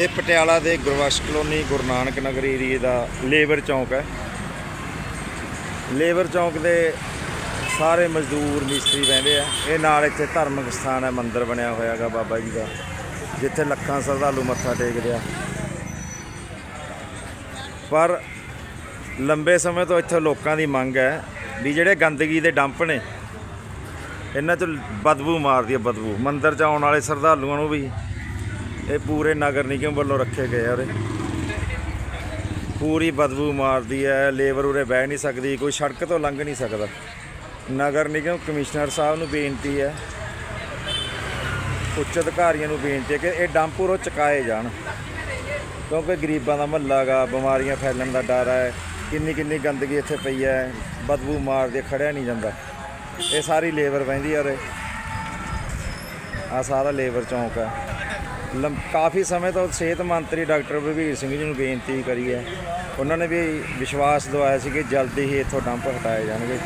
ਇਹ ਪਟਿਆਲਾ ਦੇ ਗੁਰਬਖਸ਼ ਕਲੋਨੀ ਗੁਰੂ ਨਾਨਕ ਨਗਰ ਏਰੀਏ ਦਾ ਲੇਬਰ ਚੌਂਕ ਹੈ। ਲੇਬਰ ਚੌਂਕ ਦੇ ਸਾਰੇ ਮਜ਼ਦੂਰ ਮਿਸਤਰੀ ਰਹਿੰਦੇ ਆ। ਇਹ ਨਾਲ ਇੱਥੇ ਧਾਰਮਿਕ ਸਥਾਨ ਹੈ, ਮੰਦਿਰ ਬਣਿਆ ਹੋਇਆ ਹੈਗਾ ਬਾਬਾ ਜੀ ਦਾ, ਜਿੱਥੇ ਲੱਖਾਂ ਸ਼ਰਧਾਲੂ ਮੱਥਾ ਟੇਕਦੇ ਆ। ਪਰ ਲੰਬੇ ਸਮੇਂ ਤੋਂ ਇੱਥੇ ਲੋਕਾਂ ਦੀ ਮੰਗ ਹੈ ਵੀ ਜਿਹੜੇ ਗੰਦਗੀ ਦੇ ਡੰਪ ਨੇ, ਇਹਨਾਂ ਚ ਬਦਬੂ ਮਾਰਦੀ ਹੈ, ਬਦਬੂ। ਮੰਦਿਰ ਚ ਆਉਣ ਵਾਲੇ ਸ਼ਰਧਾਲੂਆਂ ਨੂੰ ਵੀ ਇਹ ਪੂਰੇ ਨਗਰ ਨਿਗਮ ਵੱਲੋਂ ਰੱਖੇ ਗਏ ਆ ਉਰੇ ਪੂਰੀ ਬਦਬੂ ਮਾਰਦੀ ਹੈ ਲੇਬਰ ਉਰੇ ਬਹਿ ਨਹੀਂ ਸਕਦੀ ਕੋਈ ਸੜਕ ਤੋਂ ਲੰਘ ਨਹੀਂ ਸਕਦਾ। ਨਗਰ ਨਿਗਮ ਕਮਿਸ਼ਨਰ ਸਾਹਿਬ ਨੂੰ ਬੇਨਤੀ ਹੈ ਉੱਚ ਅਧਿਕਾਰੀਆਂ ਨੂੰ ਬੇਨਤੀ ਹੈ ਕਿ ਇਹ ਡੰਪ ਉਰੋਂ ਚੁਕਾਏ ਜਾਣ ਕਿਉਂਕਿ ਗਰੀਬਾਂ ਦਾ ਮਹੱਲਾ ਗਾ ਬਿਮਾਰੀਆਂ ਫੈਲਣ ਦਾ ਡਰ ਹੈ ਕਿੰਨੀ ਕਿੰਨੀ ਗੰਦਗੀ ਇੱਥੇ ਪਈ ਹੈ ਬਦਬੂ ਮਾਰਦੀ ਹੈ, ਖੜਿਆ ਨਹੀਂ ਜਾਂਦਾ। ਇਹ ਸਾਰੀ ਲੇਬਰ ਬਹਿੰਦੀ ਆ ਉਰੇ। ਆ ਸਾਰਾ ਲੇਬਰ ਚੌਂਕ ਹੈ ਕਾਫੀ ਸਮੇਂ ਤੋਂ ਸਿਹਤ ਮੰਤਰੀ ਡਾਕਟਰ ਬਲਬੀਰ ਸਿੰਘ ਜੀ ਨੂੰ ਬੇਨਤੀ ਕਰੀ ਹੈ। ਉਹਨਾਂ ਨੇ ਵੀ ਵਿਸ਼ਵਾਸ ਦਵਾਇਆ ਸੀ ਕਿ ਜਲਦੀ ਹੀ ਇੱਥੋਂ ਡੰਪ ਹਟਾਏ ਜਾਣਗੇ।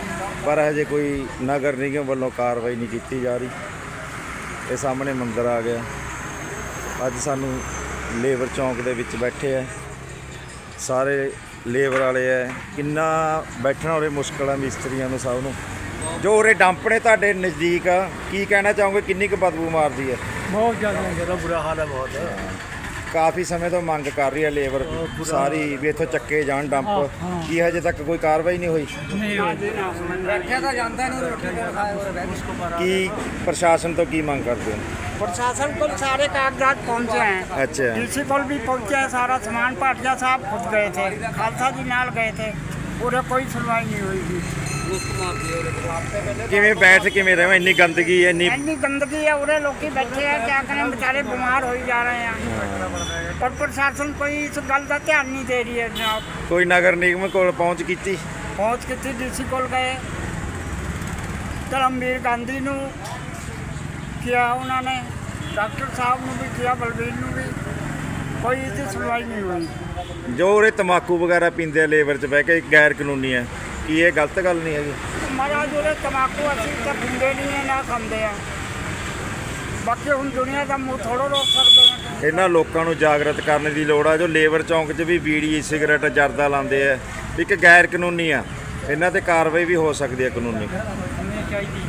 ਪਰ ਹਜੇ ਕੋਈ ਨਗਰ ਨਿਗਮ ਵੱਲੋਂ ਕਾਰਵਾਈ ਨਹੀਂ ਕੀਤੀ ਜਾ ਰਹੀ। ਇਹ ਸਾਹਮਣੇ ਮੰਦਰ ਆ ਗਿਆ। ਅੱਜ ਸਾਨੂੰ ਲੇਬਰ ਚੌਂਕ ਦੇ ਵਿੱਚ ਬੈਠੇ ਆ। ਸਾਰੇ ਲੇਬਰ ਵਾਲੇ ਆ। ਕਿੰਨਾ ਬੈਠਣਾ ਉਰੇ ਮੁਸ਼ਕਲ ਆ ਮਿਸਤਰੀਆਂ ਨੂੰ ਸਭ ਨੂੰ। ਜੋ ਉਰੇ ਡੰਪ ਨੇ ਤੁਹਾਡੇ ਨਜ਼ਦੀਕ ਆ ਕੀ ਕਹਿਣਾ ਚਾਹੋਗੇ ਕਿੰਨੀ ਕੁ ਬਦਬੂ ਮਾਰਦੀ ਹੈ ਬਹੁਤ ਜ਼ਿਆਦਾ ਜ਼ਿਆਦਾ ਬੁਰਾ ਹਾਲ ਹੈ ਬਹੁਤ ਕਾਫੀ ਸਮੇਂ ਤੋਂ ਮੰਗ ਕਰ ਰਹੀ ਹੈ ਲੇਬਰ ਸਾਰੀ ਵੀ ਇੱਥੋਂ ਚੱਕੇ ਜਾਣ ਡੰਪ ਕੀ ਹਜੇ ਤੱਕ ਕੋਈ ਕਾਰਵਾਈ ਨਹੀਂ ਹੋਈ ਰੱਖਿਆ ਤਾਂ ਜਾਂਦਾ ਨਹੀਂ ਰੋਟੀ ਤੇ ਖਾਏ ਹੋਰ ਬੈਠ ਕੀ ਪ੍ਰਸ਼ਾਸਨ ਤੋਂ ਕੀ ਮੰਗ ਕਰਦੇ ਹੋ प्रशासन को सारे कागजात पहुंचे हैं ਅੱਛਾ डीसी कॉल भी पहुंचे हैं सारा सामान पाटिया साहब खुद गए थे खालसा जी नाल गए थे ਉਹਦਾ ਕੋਈ ਸੁਣਵਾਈ ਨਹੀਂ ਹੋਈ ਜੀ। ਕਿਵੇਂ ਬੈਠ ਕਿਵੇਂ ਰਹੇ ਇੰਨੀ ਗੰਦਗੀ ਹੈ ਇੰਨੀ ਇੰਨੀ ਗੰਦਗੀ ਹੈ ਉਹਦੇ ਲੋਕੀ ਬੈਠੇ ਆ ਕਿਆ ਕਰੇ ਵਿਚਾਰੇ ਬਿਮਾਰ ਹੋਈ ਜਾ ਰਹੇ ਆ। ਪਰ ਪ੍ਰਸ਼ਾਸਨ ਕੋਈ ਇਸ ਗੱਲ ਦਾ ਧਿਆਨ ਨਹੀਂ ਦੇ ਰਹੀ ਹੈ ਜਨਾਬ ਕੋਈ ਨਗਰ ਨਿਗਮ ਕੋਲ ਪਹੁੰਚ ਕੀਤੀ? ਪਹੁੰਚ ਕੀਤੀ ਡੀਸੀ ਕੋਲ ਗਏ। ਧਰਮਵੀਰ ਗਾਂਧੀ ਨੂੰ ਕਿਹਾ ਉਹਨਾਂ ਨੇ ਡਾਕਟਰ ਸਾਹਿਬ ਨੂੰ ਵੀ ਕਿਹਾ ਬਲਬੀਰ ਨੂੰ ਵੀ। ਕੋਈ ਇਹਦੀ ਸੁਣਵਾਈ ਨਹੀਂ ਹੋਈ। ਜੋ ਉਰੇ ਤਮਾਕੂ ਵਗੈਰਾ ਪੀਂਦੇ ਆ ਲੇਬਰ 'ਚ ਬਹਿ ਕੇ ਗੈਰ ਕਾਨੂੰਨੀ ਹੈ ਕੀ ਇਹ ਗਲਤ ਗੱਲ ਨਹੀਂ ਹੈਗੀ? ਮਹਾਰਾਜ ਉਹਦੇ ਤਮਾਕੂ ਅਸੀਂ ਤਾਂ ਪੀਂਦੇ ਨਹੀਂ ਹੈ ਨਾ ਖਾਂਦੇ ਆ। ਬਾਕੀ ਹੁਣ ਦੁਨੀਆ ਦਾ ਮੂੰਹ ਥੋੜੋ ਰੋਕ ਸਕਦੇ ਇਹਨਾਂ ਲੋਕਾਂ ਨੂੰ ਜਾਗਰਤ ਕਰਨ ਦੀ ਲੋੜ ਆ। ਜੋ ਲੇਬਰ ਚੌਂਕ 'ਚ ਵੀ ਬੀੜੀ ਸਿਗਰਟ ਜਰਦਾ ਲਾਉਂਦੇ ਆ ਇੱਕ ਗੈਰ ਕਾਨੂੰਨੀ ਆ। ਇਹਨਾਂ ਤੇ ਕਾਰਵਾਈ ਵੀ ਹੋ ਸਕਦੀ ਹੈ ਕਾਨੂੰਨੀ। ਚਾਹੀਦੀ।